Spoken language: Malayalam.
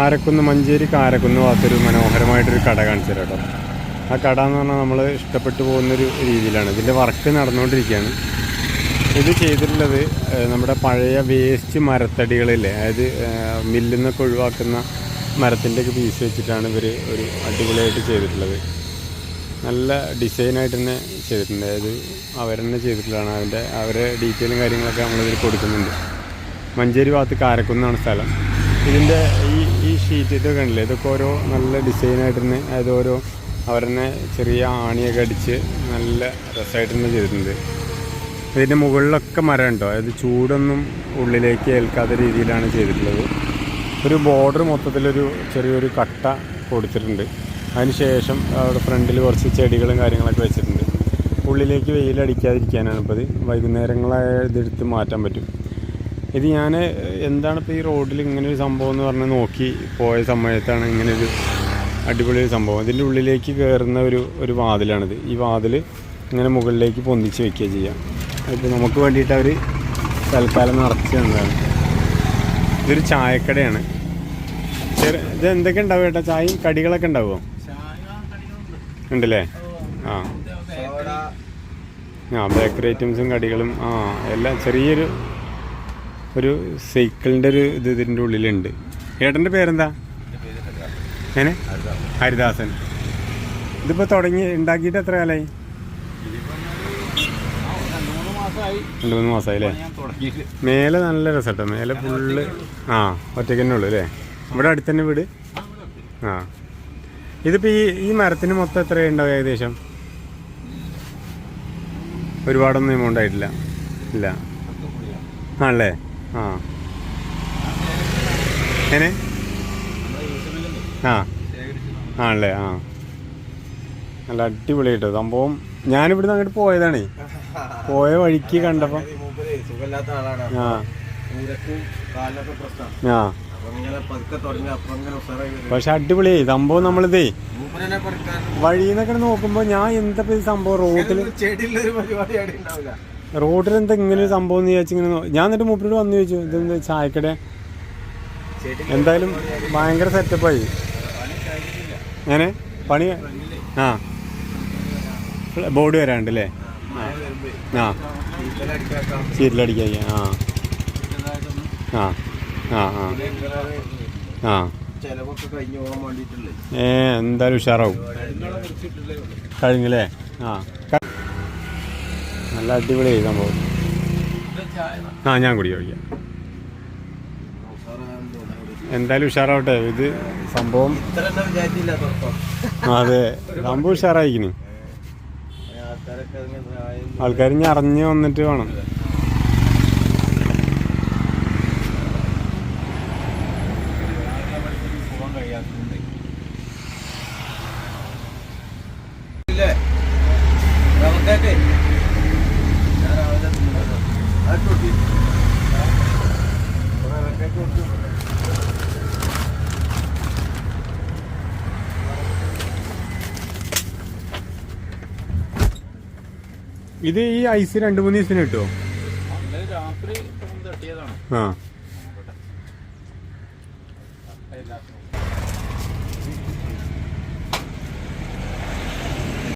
കാരക്കുന്ന് മഞ്ചേരി കാരക്കുന്ന് ഭാഗത്തൊരു മനോഹരമായിട്ടൊരു കട കാണിച്ചു കേട്ടോ. ആ കട എന്ന് പറഞ്ഞാൽ നമ്മൾ ഇഷ്ടപ്പെട്ടു പോകുന്നൊരു രീതിയിലാണ്. ഇതിന്റെ വർക്ക് നടന്നുകൊണ്ടിരിക്കുകയാണ്. ഇത് ചെയ്തിട്ടുള്ളത് നമ്മുടെ പഴയ വേസ്റ്റ് മരത്തടികളില്ലേ? അതായത് മില്ലിൽ നിന്നൊക്കെ ഒഴിവാക്കുന്ന മരത്തിന്റെ ഒക്കെ പീസ് വെച്ചിട്ടാണ് ഇവർ ഒരു അടിപൊളിയായിട്ട് ചെയ്തിട്ടുള്ളത്. നല്ല ഡിസൈനായിട്ട് തന്നെ ചെയ്തിട്ടുണ്ട്. അതായത് അവരെന്നെ ചെയ്തിട്ടുള്ളതാണ്. അതിന്റെ അവരെ ഡീറ്റെയിലും കാര്യങ്ങളൊക്കെ നമ്മളിതിൽ കൊടുക്കുന്നുണ്ട്. മഞ്ചേരി ഭാഗത്ത് കാരക്കുന്നാണ് സ്ഥലം. ഇതിന്റെ ഈ ഈ ഷീറ്റ് ഇതൊക്കെ ഉണ്ടല്ലോ ഇതൊക്കെ ഓരോ നല്ല ഡിസൈനായിട്ട് തന്നെ അതായത് ഓരോ അവരെന്നെ ചെറിയ ആണിയൊക്കെ അടിച്ച് നല്ല രസമായിട്ട് തന്നെ ചെയ്തിട്ടുണ്ട്. ഇതിന്റെ മുകളിലൊക്കെ മരം ഉണ്ടോ? അതായത് ചൂടൊന്നും ഉള്ളിലേക്ക് ഏൽക്കാത്ത രീതിയിലാണ് ചെയ്തിട്ടുള്ളത്. ഒരു ബോർഡർ മൊത്തത്തിലൊരു ചെറിയൊരു കട്ട കൊടുത്തിട്ടുണ്ട് അതിനുശേഷം അവിടെ ഫ്രണ്ടിൽ കുറച്ച് ചെടികളും കാര്യങ്ങളൊക്കെ വെച്ചിട്ടുണ്ട്. ഉള്ളിലേക്ക് വെയിലടിക്കാതിരിക്കാനാണ് ഇപ്പോൾ ഇത് വൈകുന്നേരങ്ങളായ ഇതെടുത്ത് മാറ്റാൻ പറ്റും. ഇത് ഞാൻ എന്താണ് ഇപ്പോൾ ഈ റോഡിൽ ഇങ്ങനെ ഒരു സംഭവം എന്ന് പറഞ്ഞ് നോക്കി പോയ സമയത്താണ് ഇങ്ങനെ ഒരു അടിപൊളി ഒരു സംഭവം. ഇതിന്റെ ഉള്ളിലേക്ക് കയറുന്ന ഒരു ഒരു വാതിലാണിത്. ഈ വാതിൽ ഇങ്ങനെ മുകളിലേക്ക് പൊന്തിച്ച് വെക്കുക ചെയ്യാം. അപ്പോൾ നമുക്ക് വേണ്ടിയിട്ട് അവർ തൽക്കാലം നിറച്ച് തന്നതാണ്. ഇതൊരു ചായക്കടയാണ്. ഇത് എന്തൊക്കെ ഉണ്ടാവും ഏട്ടാ? ചായയും കടികളൊക്കെ ഉണ്ടാവുമോ ഉണ്ടല്ലേ? ആ. ആ ബേക്കറി ഐറ്റംസും കടികളും ആ എല്ലാം ചെറിയൊരു ഒരു സൈക്കിളിന്റെ ഒരു ഇത് ഇതിന്റെ ഉള്ളിലുണ്ട്. ഏട്ടന്റെ പേരെന്താ? ഏനെ? ഹരിദാസൻ. ഇതിപ്പോൾ തുടങ്ങി ഉണ്ടാക്കിയിട്ട് എത്ര കാലമായി രണ്ട് മൂന്ന് മാസമായി അല്ലേ മേലെ നല്ല രസട്ടോ. മേലെ ഫുള്ള് ആ ഒറ്റയ്ക്ക് തന്നെ ഉള്ളു അല്ലേ? ഇവിടെ അടുത്ത് തന്നെ വീട്? ആ. ഇതിപ്പോൾ ഈ ഈ മരത്തിന് മൊത്തം എത്ര ഉണ്ടാവും ഏകദേശം? ഒരുപാടൊന്നും എമൗണ്ട് ആയിട്ടില്ല. ഇല്ല. ആണല്ലേ? ആ. ആ. ആണല്ലേ? ആ. നല്ല സംഭവം ഞാനിവിടുന്ന് അങ്ങോട്ട് പോയതാണേ. പോയ വഴിക്ക് ആളാണ് ആ. പക്ഷെ അടിപൊളി സംഭവം നമ്മളിതേ വഴിന്നൊക്കെ നോക്കുമ്പോ ഞാൻ എന്താ സംഭവം? റോഡിൽ റോഡിൽ എന്താ ഇങ്ങനെ ഒരു സംഭവം എന്ന് ഞാൻ എന്നിട്ട് മൂപ്പരോട് വന്നു ചോദിച്ചു ഇതെന്താ ചായക്കട? എന്തായാലും ഭയങ്കര സെറ്റപ്പായി. അങ്ങനെ പണി ആ. ബോർഡ് വരാണ്ട് അല്ലേ ആ. ചീരിലടിക്കാൻ ആ. ആ. ആ ആ. ആ. ഏ എന്തായാലും ഉഷാറാവും. കഴിഞ്ഞല്ലേ? ആ. നല്ല അടിപൊളിയായി സംഭവം. ആ ഞാൻ കുടി കഴിക്കാം എന്തായാലും ഉഷാറാവട്ടെ ഇത് സംഭവം അതെ സംഭവം സഹായം ആൾക്കാർ ഇനി അറിഞ്ഞ് വന്നിട്ട് വേണം. പോകാൻ ഇത് ഈ ഐസ് രണ്ട് മൂന്ന് ദിവസത്തിന് കിട്ടുമോ രാത്രി തട്ടിയതാണ് ആ.